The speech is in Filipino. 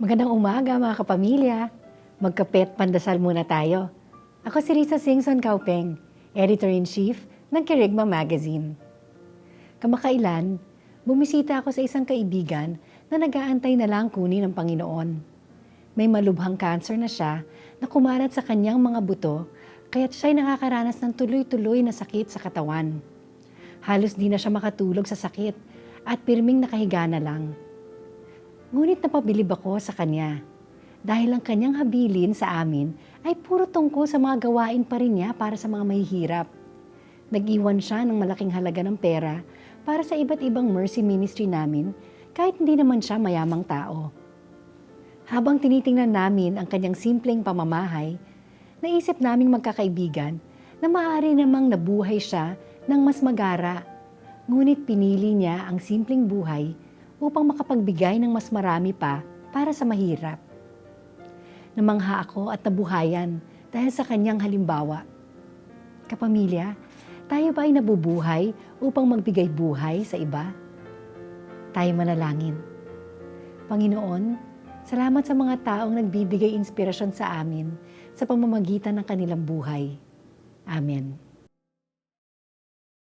Magandang umaga mga kapamilya. Magkapet pandasal muna tayo. Ako si Risa Singson Kaupeng, Editor-in-Chief ng Kerigma Magazine. Kamakailan, bumisita ako sa isang kaibigan na nag-aantay na lang kunin ng Panginoon. May malubhang cancer na siya na kumalat sa kanyang mga buto kaya't siya'y nakakaranas ng tuloy-tuloy na sakit sa katawan. Halos di na siya makatulog sa sakit at pirming nakahiga na lang. Ngunit napabilib ako sa kanya dahil ang kanyang habilin sa amin ay puro tungkol sa mga gawain pa rin niya para sa mga mahihirap. Nag-iwan siya ng malaking halaga ng pera para sa iba't ibang mercy ministry namin kahit hindi naman siya mayamang tao. Habang tinitingnan namin ang kanyang simpleng pamamahay, naisip naming magkakaibigan na maaari namang nabuhay siya ng mas magara. Ngunit pinili niya ang simpleng buhay upang makapagbigay ng mas marami pa para sa mahirap. Namangha ako at nabuhayan dahil sa kanyang halimbawa. Kapamilya, tayo ba ay nabubuhay upang magbigay buhay sa iba? Tayo manalangin. Panginoon, salamat sa mga taong nagbibigay inspirasyon sa amin sa pamamagitan ng kanilang buhay. Amen.